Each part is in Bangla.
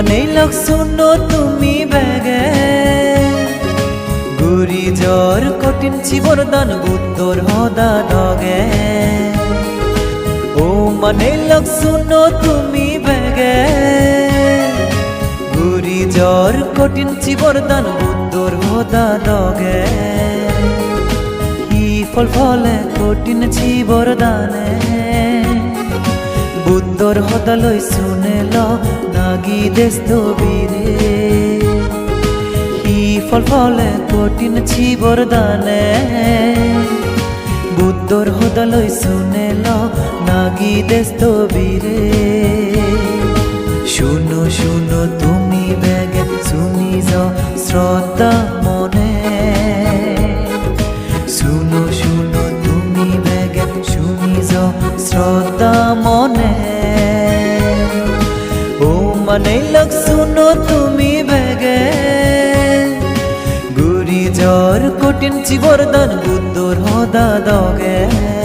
মানে লোক শুনো তুমি বেগে গুরি জ্বর, কঠিন চিবরদান বুদ্ধর হদা দগে ও মানে লোক শুনো তুমি বেগে গুরি জ্বর, কঠিন চিবরদান বুদ্ধর হদা দগে ই ফল ফলে কঠিন চিবরদানে বুদ্ধর হদালৈ শুনেল নাগি দেশ বীরে হি ফল ফলে কঠিন ছি বরদানে বুদ্ধর হদালৈ শুনেল নাগি দেশ বীরে শুনো শুনো, তুমি বেগে শুনি যাও শ্রদ্ধা মনে। শুনো শুনো, তুমি বেগে শুনি যাও শ্রদ্ধা মনে। জ্বর বরদান চিবরদান বুদ্ধর হদা দগে। বন্ধু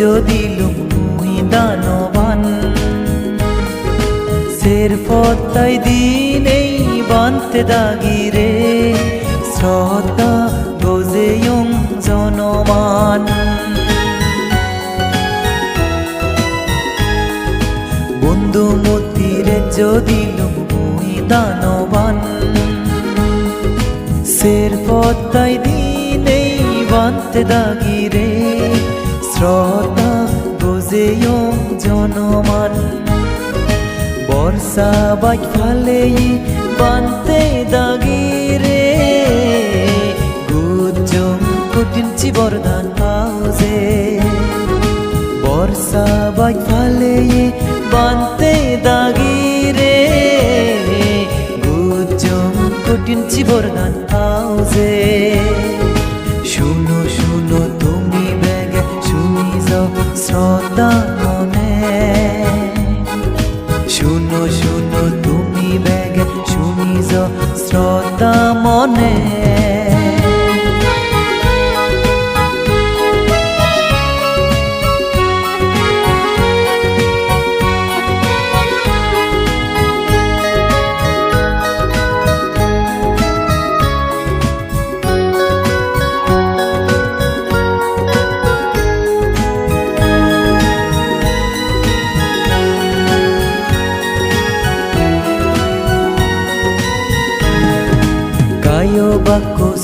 যদি লুকুই দানবান, সের পত্তাই দিনেই বানতে দাগিরে শ্রদ্ধা গোজেয়ং জনমান। বন্ধু মতিরে যদি লুকুই দানবান, সের পত্তাই দিনেই বানতে দাগিরে শ্রদ্ধা গোজেয় জনমান বর্ষা বাইক ফালে বানতে দাগিরে গুজম কঠিন চিবরদান পাউজে বর্ষা বাইক ফালে বানতে দাগিরে গুজম কঠিন চিবরদান পাউজে শুনো তুমি বেগে শুনি শ্রদ্ধা মনে।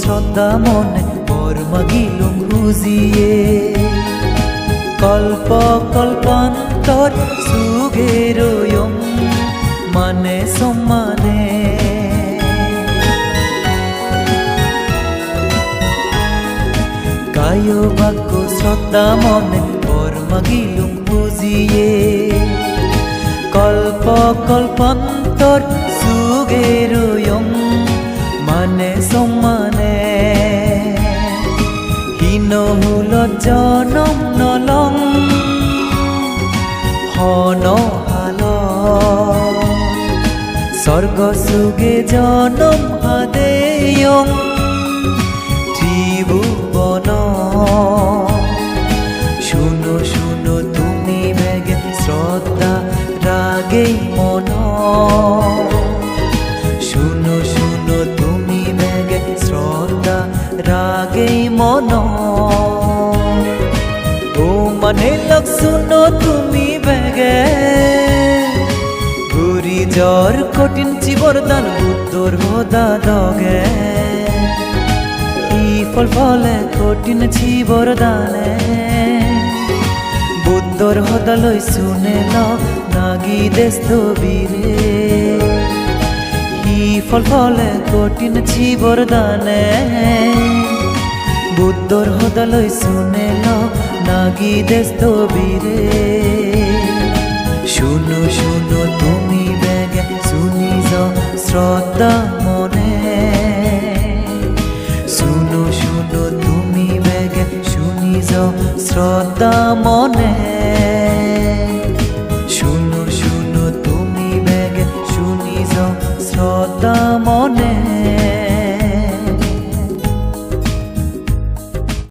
শ্রদ্ধা মনে পর মাগিলুম হুজিয়ে কল্প কল্পান্তর সুগেরয়ম মানে সম্মানে। কায় বাক্য শ্রদ্ধা মনে পর মাগিলুম হুজিয়ে কল্প কল্পান্তর সুগেরয়ম মানে সম্মানে। হীন হুল জনম নলং। হন হাল স্বর্গ সুগে জনম হাদেয়ং। ত্রিভুবন। শুনো শুনো, তুমি বেগে শ্রদ্ধা রাগেই মন। মানে লোক শুনো তুমি বেগে। ঘুরি জ্বর, কঠিন চিবরদান বুদ্ধর হদা দগে। ফল ফলে কঠিন চিবরদানে বুদ্ধর হদালৈ শুনেল নাগি দেশ বীরে ই ফল ফলে কঠিন চিবরদানে বুদ্ধর হদালৈ শুনেল নাগি দেশ বীরে? শুনো শুনো